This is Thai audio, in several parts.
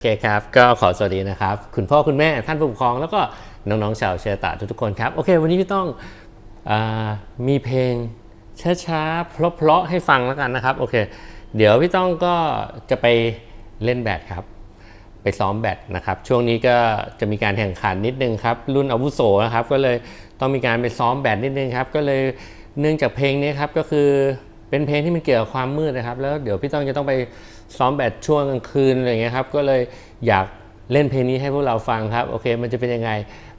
โอเคครับ ก็ขอสวัสดีนะครับ คุณพ่อคุณแม่ท่านผู้ปกครอง แล้วก็น้องๆชาวเชอร์ตาทุกๆคนครับ โอเค วันนี้พี่ต้องอมีเพลงช้าๆเพราะๆให้ฟังแล้วกันนะครับ โอเค เดี๋ยวพี่ต้องก็จะไปเล่นแบดครับ ไปซ้อมแบดนะครับ ช่วงนี้ก็จะมีการแข่งขันนิดนึงครับ รุ่นอาวุโสนะครับ ก็เลยต้องมีการไปซ้อมแบดนิดนึงครับ ก็เลยเนื่องจากเพลงนี้ครับก็คือเป็นเพลงที่มันเกี่ยวกับความมืดนะครับ แล้วเดี๋ยวพี่ต้องจะต้องไป ซ้อมแบดช่วงกลางคืนอะไรอย่างเงี้ยครับก็เลยอยากเล่นเพลงนี้ให้พวกเราฟังครับโอเค มันจะเป็นยังไง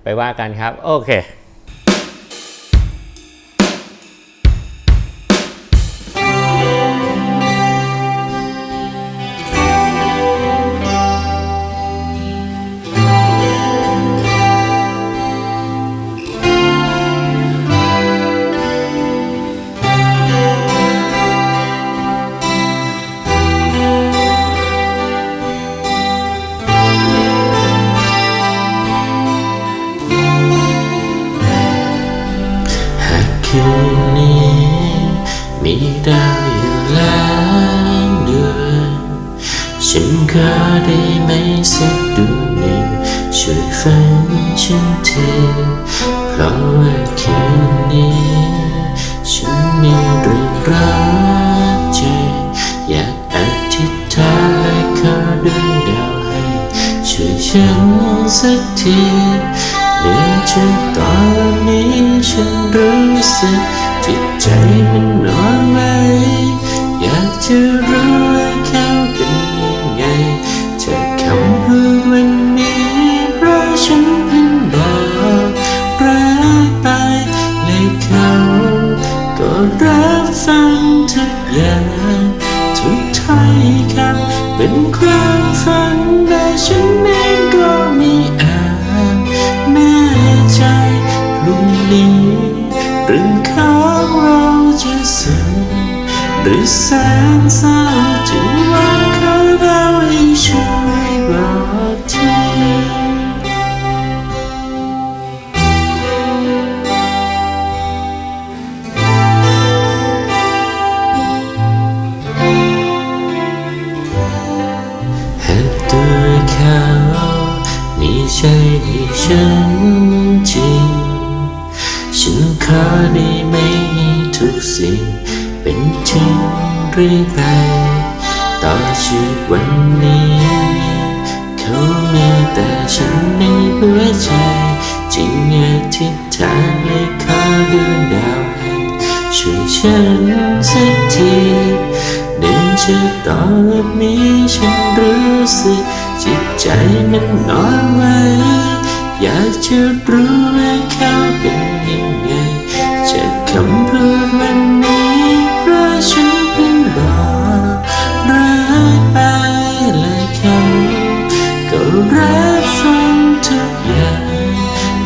ไปว่ากันครับโอเค มีดาวอยู่ล้านดวงฉันขอได้ไหมสักดวงหนึ่งช่วยฝันฉันทีเพราะว่าคืนนี้ฉันมีเรื่องรักใจอยากอธิษฐานและขอดวงดาวให้ช่วยฉันสักที เนื่องจากตอนนี้ฉันรู้สึกจิตใจมันนอนไหวอยากจะรู้ว่าเขาเป็นยังไงจากคำพูดวันนี้เพราะฉันเพิ่งบอกรักไปและเขาก็รับฟังทุกอย่างทุกถ้อยคำเป็นความ หรือแสนเศร้าจึงวังเขาเราให้ช่วยบอกทีหากตัวเขามีใจให้ฉันจริง ฉันขอได้ไหมทุกสิ่ง เป็นจริงเรื่อไปต่อชีวิตวันนี้ เขามีแต่ฉันในหัวใจ จริงอธิษฐานและขอดวงดาวให้ช่วยฉันสักทีเนื่องจากตอนนี้ฉันรู้สึกจิตใจมันนอนไหวอยากจะรู้ว่า รับฟังทุกอย่าง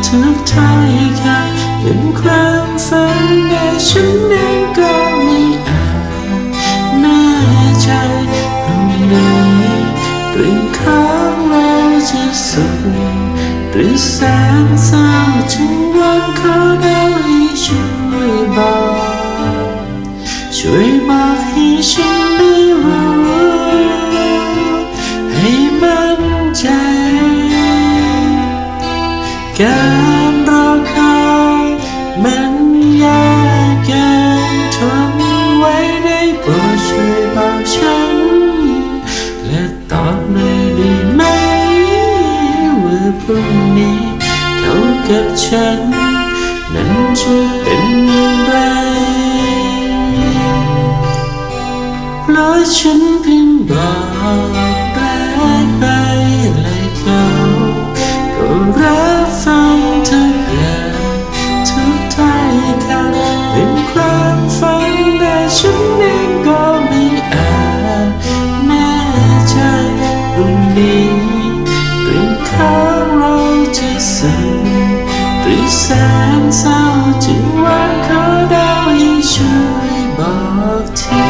ทุกถ้อยคำเป็นความฝันแต่ฉันเองก็ไม่อาจแน่ใจพรุ่งนี้เรื่องของเราจะสุขหรือแสนเศร้าจึงวังขอได้ช่วยบอกช่วยบอกให้ฉันได้รู้ นี้เขากับฉัน นั้นจะเป็นอย่างไรเพราะฉันเพียงบอกรัก สึกหรือแสนเศร้าจึงวาเขาดาวให้ช่วยบอกที